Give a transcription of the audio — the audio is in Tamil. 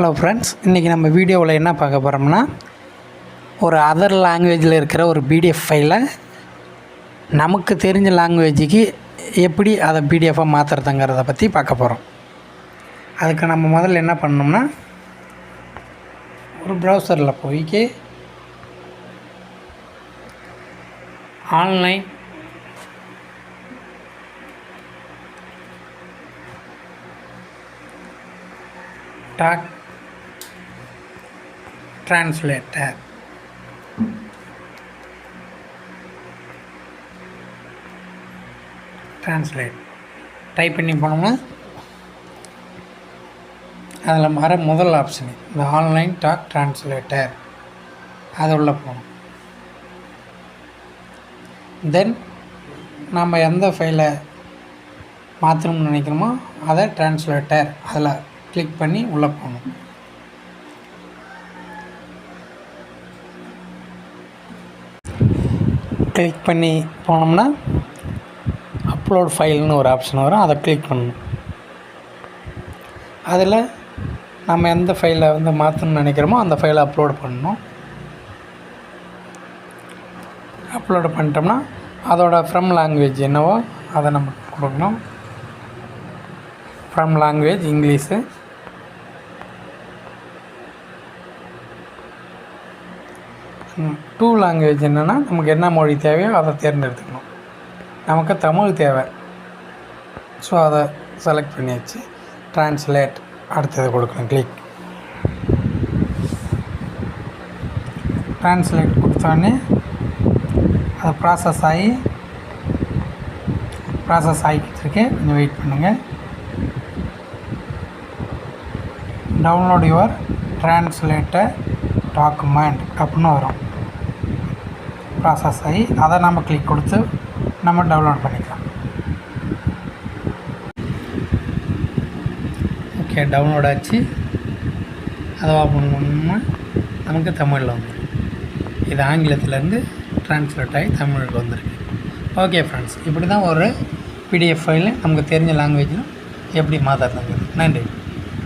ஹலோ ஃப்ரெண்ட்ஸ் இன்றைக்கி நம்ம வீடியோவில் என்ன பார்க்க போகிறோம்னா ஒரு அதர் லாங்குவேஜில் இருக்கிற ஒரு பிடிஎஃப் ஃபைலை நமக்கு தெரிஞ்ச லாங்குவேஜுக்கு எப்படி அதை பிடிஎஃபாக மாற்றுறதுங்கிறத பற்றி பார்க்க போகிறோம் அதுக்கு நம்ம முதல்ல என்ன பண்ணோம்னா ஒரு ப்ரௌசரில் போய்க்கு online doc translator translate type பண்ணி போனோம்னா அதில் வர முதல் ஆப்ஷன் இந்த ஆன்லைன் டாக் டிரான்ஸ்லேட்டர் அது உள்ள போகணும். தென் நம்ம எந்த ஃபைலை மாற்றணும்னு நினைக்கிறோமோ அதை டிரான்ஸ்லேட்டர் அதில் கிளிக் பண்ணி உள்ளே போகணும். கிளிக் பண்ணி போனோம்னா அப்லோட் ஃபைல்னு ஒரு ஆப்ஷன் வரும். அதை கிளிக் பண்ணணும். அதில் நம்ம எந்த ஃபைலை வந்து மாற்றணும்னு நினைக்கிறோமோ அந்த ஃபைலை அப்லோட் பண்ணணும். அப்லோடு பண்ணிட்டோம்னா அதோட ஃப்ரம் லாங்குவேஜ் என்னவோ அதை நம்ம கொடுக்கணும். From language English. To language என்னென்னா நமக்கு என்ன மொழி தேவையோ அதை தேர்ந்தெடுத்துக்கணும். நமக்கு தமிழ் தேவை. ஸோ அதை செலக்ட் பண்ணியாச்சு. ட்ரான்ஸ்லேட் அடுத்தது கொடுக்கணும் கிளிக் ட்ரான்ஸ்லேட் கொடுத்தோடனே அது ப்ராசஸ் ஆகி ப்ராசஸ் ஆகிக்கிட்டு இருக்கு. கொஞ்சம் வெயிட் பண்ணுங்கள் டவுன்லோட் யுவர் ட்ரான்ஸ்லேட்டர் டாக்குமெண்ட் அப்படின்னு வரும். ப்ராசஸ் ஆகி அதை நம்ம கிளிக் கொடுத்து நம்ம டவுன்லோட் பண்ணிக்கலாம். ஓகே டவுன்லோட் ஆச்சு. அதை ஓப்பன் பண்ணோம்னா நமக்கு தமிழில் வந்துடும் இது ஆங்கிலத்திலேருந்து ட்ரான்ஸ்லேட் ஆகி தமிழுக்கு வந்திருக்கு. ஓகே ஃப்ரெண்ட்ஸ் இப்படி தான் ஒரு பிடிஎஃப் ஃபைலில் நமக்கு தெரிஞ்ச லாங்குவேஜில் எப்படி மாற்றுறதுங்க நன்றி.